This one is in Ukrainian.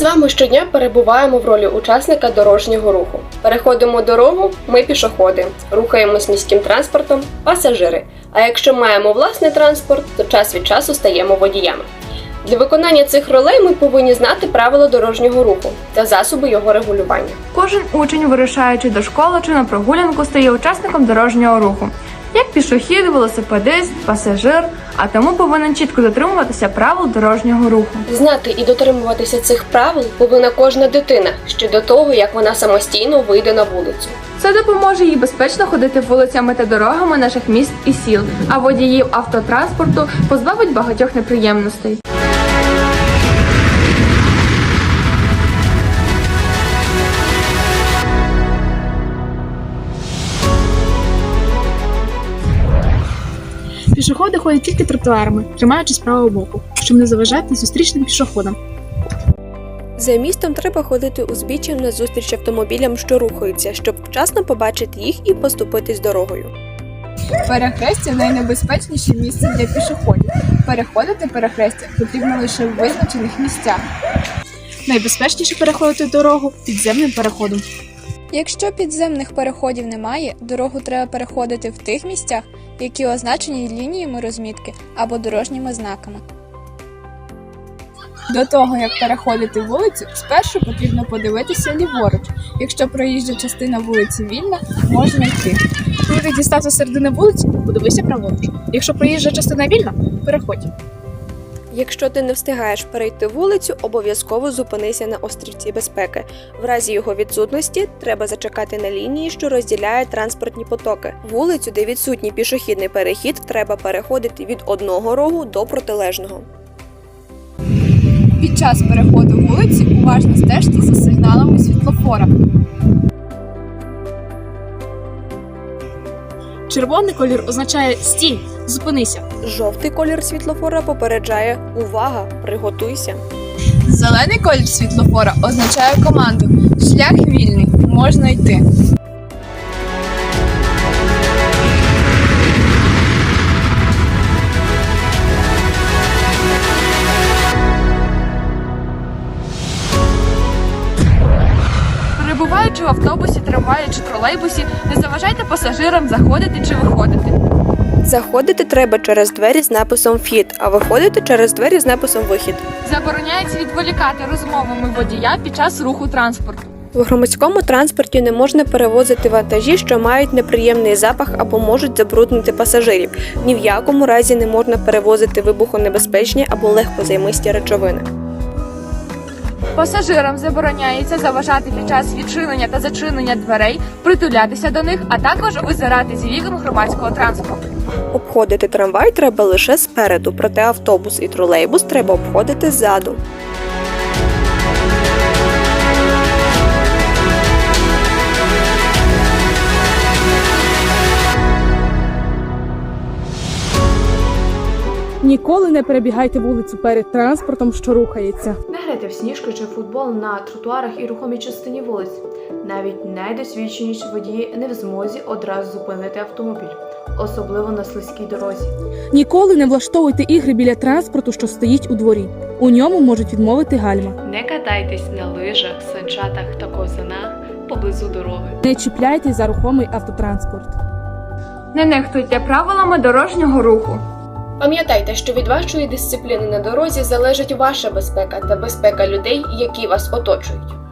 Так ми щодня перебуваємо в ролі учасника дорожнього руху. Переходимо дорогу, ми пішоходи, рухаємось міським транспортом, пасажири. А якщо маємо власний транспорт, то час від часу стаємо водіями. Для виконання цих ролей ми повинні знати правила дорожнього руху та засоби його регулювання. Кожен учень, вирушаючи до школи чи на прогулянку, стає учасником дорожнього руху, як пішохід, велосипедист, пасажир, а тому повинен чітко дотримуватися правил дорожнього руху. Знати і дотримуватися цих правил повинна кожна дитина ще до того, як вона самостійно вийде на вулицю. Це допоможе їй безпечно ходити вулицями та дорогами наших міст і сіл, а водіїв автотранспорту позбавить багатьох неприємностей. Пішоходи ходять тільки тротуарами, тримаючись правого боку, щоб не заважати зустрічним пішоходам. За містом треба ходити узбіччям на зустріч автомобілям, що рухаються, щоб вчасно побачити їх і поступитись дорогою. Перехрестя найнебезпечніше місце для пішоходів. Переходити перехрестя потрібно лише в визначених місцях. Найбезпечніше переходити дорогу підземним переходом. Якщо підземних переходів немає, дорогу треба переходити в тих місцях, які означені лініями розмітки або дорожніми знаками. До того як переходити вулицю, спершу потрібно подивитися ліворуч. Якщо проїжджа частина вулиці вільна, можна йти. Коли ти дістався середини вулиці, подивися праворуч. Якщо проїжджа частина вільна, переходь. Якщо ти не встигаєш перейти вулицю, обов'язково зупинися на острівці безпеки. В разі його відсутності треба зачекати на лінії, що розділяє транспортні потоки. Вулицю, де відсутній пішохідний перехід, треба переходити від одного рогу до протилежного. Під час переходу вулиці уважно стежте за сигналами світлофора. Червоний колір означає стій, зупинися. Жовтий колір світлофора попереджає Увага! Приготуйся! Зелений колір світлофора означає команду. Шлях вільний, можна йти. Перебуваючи в автобусі, трамваї чи тролейбусі, не заважайте пасажирам заходити чи виходити. Заходити треба через двері з написом Вхід, а виходити через двері з написом Вихід. Забороняється відволікати розмовами водія під час руху транспорту. В громадському транспорті не можна перевозити вантажі, що мають неприємний запах або можуть забруднити пасажирів. Ні в якому разі не можна перевозити вибухонебезпечні або легкозаймисті речовини. Пасажирам забороняється заважати під час відчинення та зачинення дверей, притулятися до них, а також визирати з вікон громадського транспорту. Обходити трамвай треба лише спереду, проте автобус і тролейбус треба обходити ззаду. Ніколи не перебігайте вулицю перед транспортом, що рухається. Не грайте в сніжки чи футбол на тротуарах і рухомій частині вулиць. Навіть найдосвідченіші водії не в змозі одразу зупинити автомобіль, особливо на слизькій дорозі. Ніколи не влаштовуйте ігри біля транспорту, що стоїть у дворі. У ньому можуть відмовити гальма. Не катайтесь на лижах, санчатах та ковзанах поблизу дороги. Не чіпляйтесь за рухомий автотранспорт. Не нехтуйте правилами дорожнього руху. Пам'ятайте, що від вашої дисципліни на дорозі залежить ваша безпека та безпека людей, які вас оточують.